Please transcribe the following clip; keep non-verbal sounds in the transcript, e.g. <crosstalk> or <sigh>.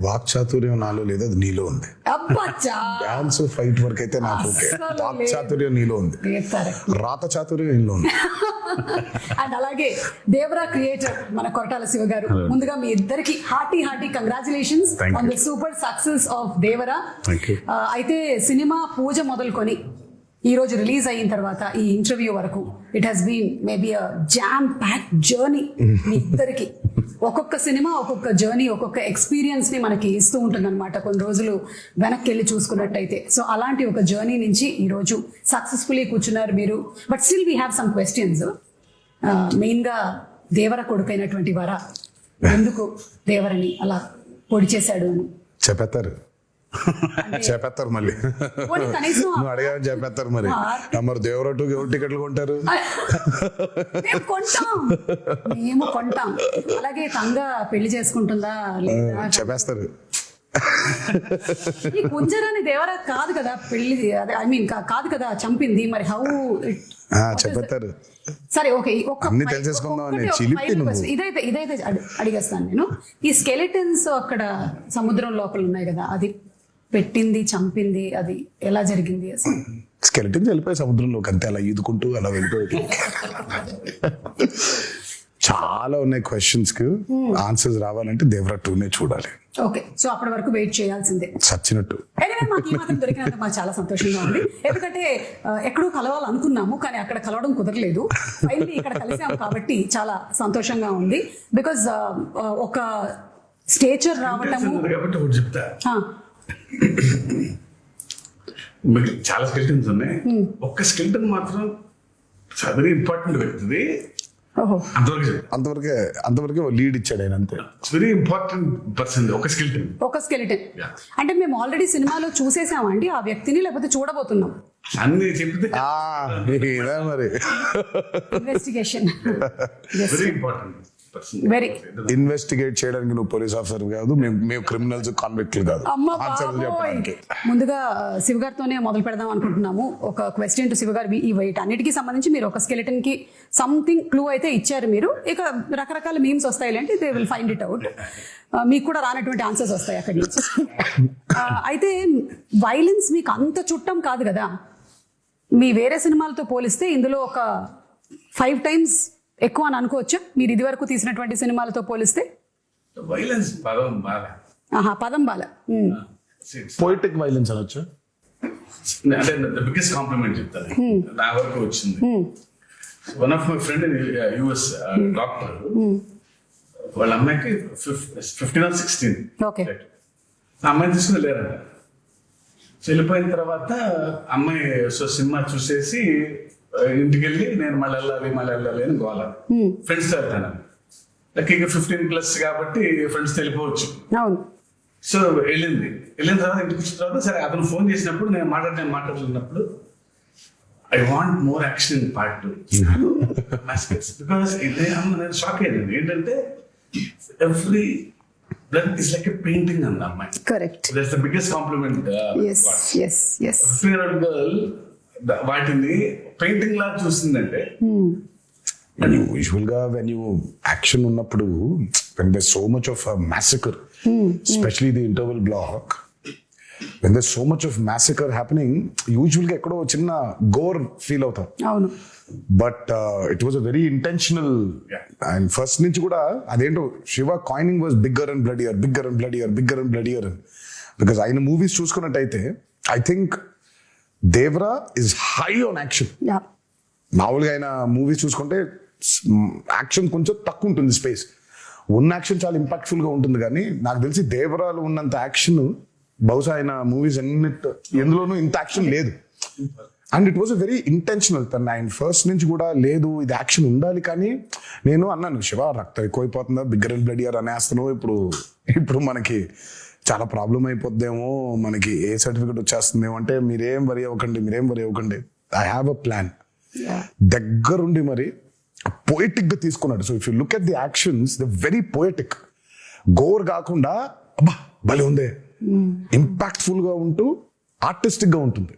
Walk చాతుర్యం నాలో లేదు అది నీలో ఉంది. అబ్బచ్చా డాన్స్ ఫైట్ వరకు అయితే నాకు ఓకే. అస్సలు వాక్ లేదు. చాతుర్యం నీలో ఉంది. రాత చాతుర్యం నీలో ఉంది. <laughs> అండ్ అలాగే దేవరా క్రియేటర్ మన కొరటాల శివ గారు. ముందుగా మీ ఇద్దరికి hearty hearty congratulations on. The super success of Devara. అయితే సినిమా పూజ మొదలుకొని ఈ రోజు రిలీజ్ అయిన తర్వాత ఈ ఇంటర్వ్యూ వరకు it has been maybe a jam pack journey మీ <laughs> ఇద్దరికి. ఒక్కొక్క సినిమా ఒక్కొక్క జర్నీ ఒక్కొక్క ఎక్స్పీరియన్స్ని మనకి ఇస్తూ ఉంటుంది అనమాట కొన్ని రోజులు వెనక్కి వెళ్ళి చూసుకున్నట్టయితే. సో అలాంటి ఒక జర్నీ నుంచి ఈ రోజు సక్సెస్ఫుల్లీ కూర్చున్నారు మీరు. But still we have some questions మెయిన్గా దేవర కొడుకైనటువంటి వర. ఎందుకు దేవరని అలా పొడి చేశాడు అని? చెప్పేస్తారు చెప్పేస్తారు మళ్ళీ. నువ్వు చెప్పేస్తారు మరి. మరి దేవరటు ఎవరు టికెట్లు కొంటారు? కొంటాం. మేము కొంటాం. అలాగే తంగ పెళ్ళి చేసుకుంటుందా లేదా? చెప్పేస్తారు. కుంజరాని దేవరా కాదు కదా పెళ్ళి? ఐ మీన్ కాదు కదా చంపింది. మరి హౌ చెప్పేస్తారు. సరే ఓకే ఒక్క. ఇదైతే ఇదైతే అడి- అడిగేస్తాను నేను. ఈ స్కెలిటన్స్ అక్కడ సముద్రం లోపల ఉన్నాయి కదా అది పెట్టింది చంపింది అది ఎలా జరిగింది అసలు? స్కెలిటన్స్ వెళ్ళిపోయి సముద్రంలోకి అంతే అలా ఈదుకుంటూ అలా వెళ్ళిపోయి <laughs> చాలా ఉన్నాయి క్వశ్చన్స్కి. ఆన్సర్స్ రావాలంటే దేవరా టూనే చూడాలి. ఓకే సో అప్పటి వరకు వెయిట్ చేయాల్సిందే. చచ్చినట్టు ఎనివే మాకు ఈ మాత్రం దొరికినందుకు మాకు చాలా సంతోషంగా ఉంది. ఎందుకంటే ఎక్కడో కలవాలనుకున్నాము కానీ అక్కడ కలవడం కుదరలేదు. ఫైనలీ ఇక్కడ కలిసాము కాబట్టి చాలా సంతోషంగా ఉంది. బికాజ్ ఒక స్టేచర్ రావటము చెప్తా. మీకు చాలా స్కెల్టన్స్ ఉన్నాయి. ఒక్క స్కెల్టన్ మాత్రం వెరీ ఇంపార్టెంట్ వ్యక్తిది. ఓహో. అంతవరకు అంతవరకే అంతవరకే లీడ్ ఇచ్చాడు ఆయన అంతే. వెరీ ఇంపార్టెంట్ పర్సన్ ఒక స్కెల్టన్ ఒక స్కెలిటన్. అంటే మేము ఆల్రెడీ సినిమాలో చూసేసామండి ఆ వ్యక్తిని లేకపోతే చూడబోతున్నాం. అన్ని చెప్తే. మరి. Investigation very important Very. Investigate చేయడానికి నువ్వు పోలీస్ ఆఫీసర్ కాదు మేము మేము క్రిమినల్స్ కాన్విక్ట్లు కాదు. ముందుగా శివ గారితోనే మొదలు పెడదాం అనుకుంటున్నాము. ఒక క్వశ్చన్ టు శివ గారు ఈ వీటన్నిటికీ సంబంధించి మీరు ఒక స్కెలిటన్కి సంథింగ్ క్లూ అయితే ఇచ్చారు మీరు. ఇక రకరకాల మీమ్స్ వస్తాయి అంటే they will find it out మీకు కూడా రానటువంటి ఆన్సర్స్ వస్తాయి అక్కడి. నుంచి అయితే వైలెన్స్ మీకు అంత చుట్టం కాదు కదా. మీ వేరే సినిమాలతో పోలిస్తే ఇందులో ఒక ఫైవ్ టైమ్స్ ఎక్కువ అని అనుకోవచ్చా. మీరు ఇదివరకు తీసినటువంటి సినిమాలతో పోలిస్తే. వైలెన్స్ పదం బాగా ఆహా పదం బాల. పోయిటిక్ వైలెన్స్ అనొచ్చు? అంటే బిగ్గెస్ట్ కాంప్లిమెంట్ చెప్తాను. నా వరకు వచ్చింది. One of my friend US doctor వాళ్ళ అమ్మాయికి ఫిఫ్టీన్ ఆర్ సిక్స్టీన్ అమ్మాయిని తీసుకుని వెళ్ళారంట. సో వెళ్ళిపోయిన తర్వాత అమ్మాయి సో సినిమా చూసేసి ఇంటికి వెళ్ళి నేను మళ్ళీ వెళ్ళాలి మళ్ళీ వెళ్ళాలి అని గోల. ఫ్రెండ్స్తో వెళ్తాను. లక్కీగా ఫిఫ్టీన్ ప్లస్ కాబట్టి ఫ్రెండ్స్ వెళ్ళిపోవచ్చు అవును. సో వెళ్ళింది. వెళ్ళిన తర్వాత ఇంటికి వచ్చిన తర్వాత సరే అతను ఫోన్ చేసినప్పుడు నేను మాట్లాడిన మాట్లాడుతున్నప్పుడు I want more action in part two because ఇదే నేను షాక్ అయ్యాను ఏంటంటే every blood is like a painting అంది అమ్మాయి correct that's the biggest compliment yes yes yes girl వాటిని పెయింటింగ్ లా చూసిందంటే. యూజువల్గా వెన్ యూ యాక్షన్ ఉన్నప్పుడు when the so much of massacre specially the interval block when the so much of massacre happening యూజువల్గా ఎక్కడో చిన్న గోర్ ఫీల్ అవుతాం. అవును. But it was a very intentional. And first నుంచి కూడా అదేంటో Siva coining was bigger and bloodier bigger and bloodier bigger and bloodier because ఆయన movies చూసుకున్నట్టయితే I think Devara is high on action yeah మామూలుగా ఆయన movies చూసుకుంటే action కొంచెం తక్కువ ఉంటుంది స్పేస్ ఉన్న యాక్షన్ చాలా ఇంపాక్ట్ఫుల్గా ఉంటుంది కానీ నాకు తెలిసి దేవరాలు ఉన్నంత యాక్షన్ బహుశా ఆయన మూవీస్ ఎన్నిట్ ఎందులోనూ ఇంత యాక్షన్ లేదు. And it was a very intentional తన. ఆయన ఫస్ట్ నుంచి కూడా లేదు ఇది యాక్షన్ ఉండాలి కానీ నేను అన్నాను శివ రక్తం ఎక్కువైపోతుందా? బిగ్గర్ అండ్ బ్లడ్ ఇయర్ అనేస్తున్నావు ఇప్పుడు ఇప్పుడు మనకి చాలా ప్రాబ్లం అయిపోద్దేమో మనకి ఏ సర్టిఫికెట్ వచ్చేస్తుందేమో అంటే మీరేం వరి అవ్వకండి మీరేం వరి అవ్వకండి. ఐ హ్యావ్ అ ప్లాన్ దగ్గరుండి మరి పోయిటిక్గా తీసుకున్నాడు. So if you look at the actions the very poetic gore కాకుండా అబ్బా భలే ఉందే. ఇంపాక్ట్ఫుల్గా ఉంటూ ఆర్టిస్టిక్గా ఉంటుంది.